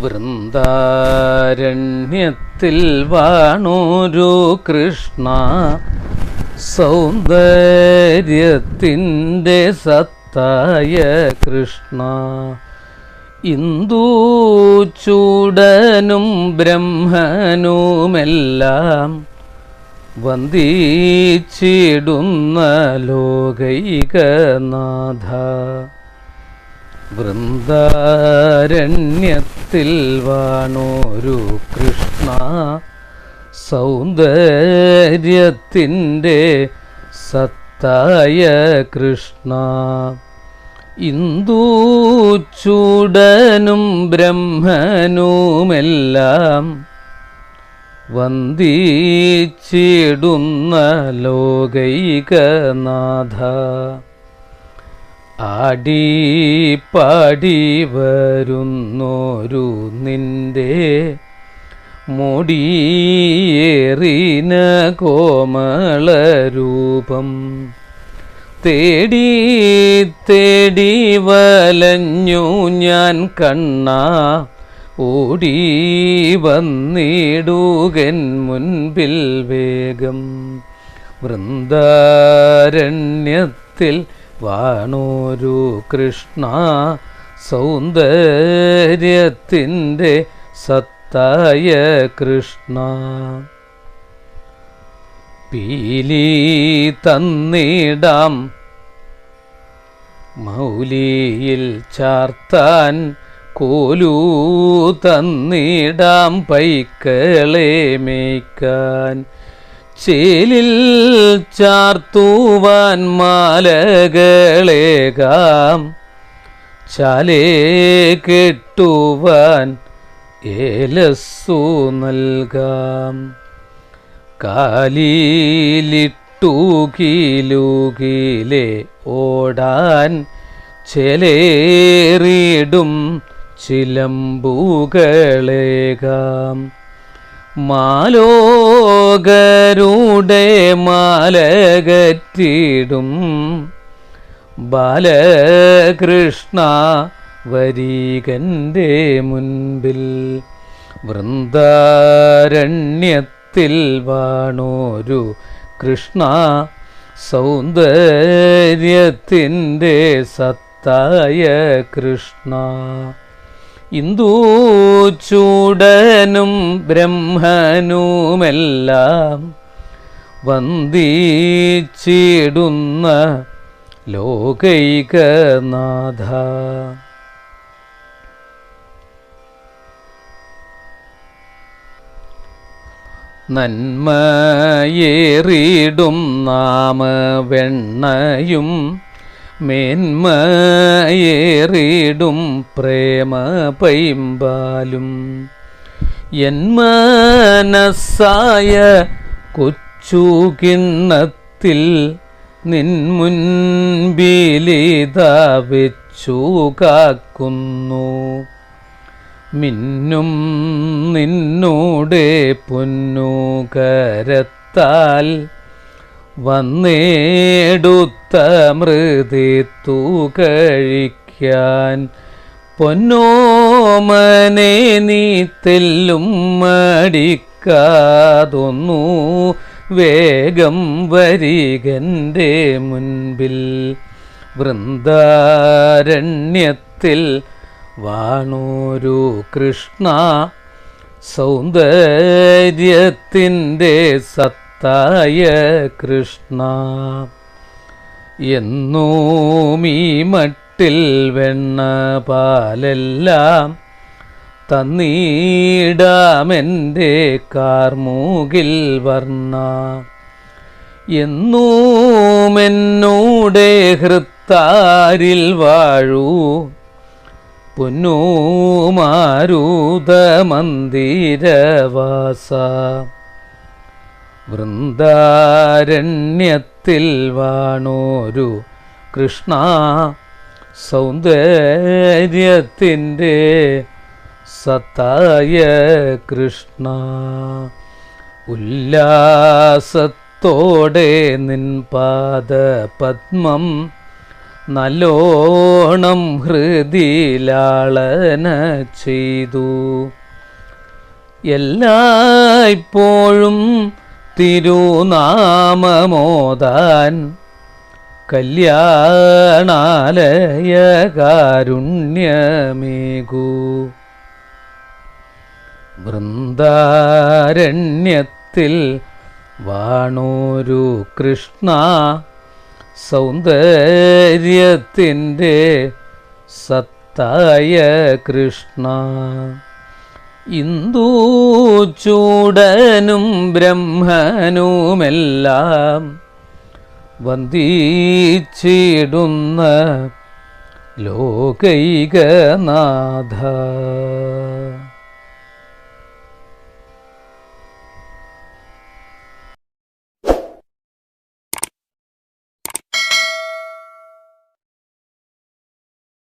വൃന്ദാരണ്യത്തിൽ വാണൂരു കൃഷ്ണ. സൗന്ദര്യത്തിന്റെ സത്തായ കൃഷ്ണ. ഇന്ദു ചൂടനും ബ്രഹ്മനുമെല്ലാം വന്ദിച്ചിടുന്ന ലോകൈകനാഥ. വൃന്ദാരണ്യത്തിൽ വാണോരു കൃഷ്ണ. സൗന്ദര്യത്തിന്റെ സത്തായ കൃഷ്ണ. ഇന്ദു ബ്രഹ്മനുമെല്ലാം വന്ദിച്ചിടുന്ന ലോകൈകനാഥ. ആടി പാടി വരുന്നോരു നിന്റെ മുടിയേറിന കോമളരൂപം തേടി തേടി വലഞ്ഞു ഞാൻ കണ്ണ ഓടി വന്നിടുകൻ മുൻപിൽ വേഗം വൃന്ദാരണ്യത്തിൽ വാണോരു കൃഷ്ണ സൗന്ദര്യത്തിന്റെ സത്തായ കൃഷ്ണ. പീലി തന്നിടാം മൗലിയിൽ ചാർത്താൻ കോലൂ തന്നിടാം പൈക്കളെ മേയ്ക്കാൻ. ചേലിൽ ചാർത്തൂവാൻ മാലകളേകാം ചാലേ കെട്ടുവാൻ ഏലസ്സു നൽകാം. കാലിലിട്ടു കീലുകിലെ ഓടാൻ ചെലേറിയിടും ചിലമ്പുകളേകാം മാലോകരുടെ മാലകറ്റിടും. ബാലകൃഷ്ണ വരീകന്റെ മുൻപിൽ വൃന്ദാരണ്യത്തിൽ വാണോരു കൃഷ്ണ സൗന്ദര്യത്തിന്റെ സത്തായ കൃഷ്ണ. ഇന്ദു ചൂടനും ബ്രഹ്മനുമെല്ലാം വന്ദിച്ചിടുന്ന ലോകൈകനാഥ. നന്മയേറിടും നാമവെണ്ണയും മേന്മയേറിടും പ്രേമ പൈമ്പാലും. എൻ കൊച്ചുകിണ്ണത്തിൽ കൊച്ചു കിണ്ണത്തിൽ കാക്കുന്നു. മിന്നും നിന്നോടെ പൊന്നു കരത്താൽ വന്നേടുത്ത മൃതിത്തു കഴിക്കാൻ പൊന്നോമനെ നീ തെല്ലും മടിക്കാതൊന്നു. വേഗം വരികന്റെ മുൻപിൽ വൃന്ദാരണ്യത്തിൽ വാണൂരു കൃഷ്ണ സൗന്ദര്യത്തിന്റെ സത്തായ കൃഷ്ണ എന്നോമീ മട്ടിൽ വെണ്ണ പാലെല്ലാം തന്നീടാമെന്റെ കാർമൂകിൽ വർണ. എന്നൂമെന്നൂടെ ഹൃത്താരിൽ വാഴൂ പൊന്നൂമാരൂത മന്ദിരവാസ. വൃന്ദാരണ്യത്തിൽ വാണോരു കൃഷ്ണ സൗന്ദര്യത്തിന്റെ സത്തായ കൃഷ്ണ. ഉല്ലാസത്തോടെ നിൻ പാദ പത്മം നല്ലോണം ഹൃദിലാളന ചെയ്തു. എല്ലായ്പ്പോഴും തിരുനാമമോദാൻ കല്യാണാലയ കാരുണ്യമേകൂ വൃന്ദാരണ്യത്തിൽ വാണൂരു കൃഷ്ണ സൗന്ദര്യത്തിന്റെ സത്തായ കൃഷ്ണ. ഇന്ദു ചൂടനും ബ്രഹ്മനുമെല്ലാം വന്ദിച്ചിടുന്ന ലോകൈകനാഥ.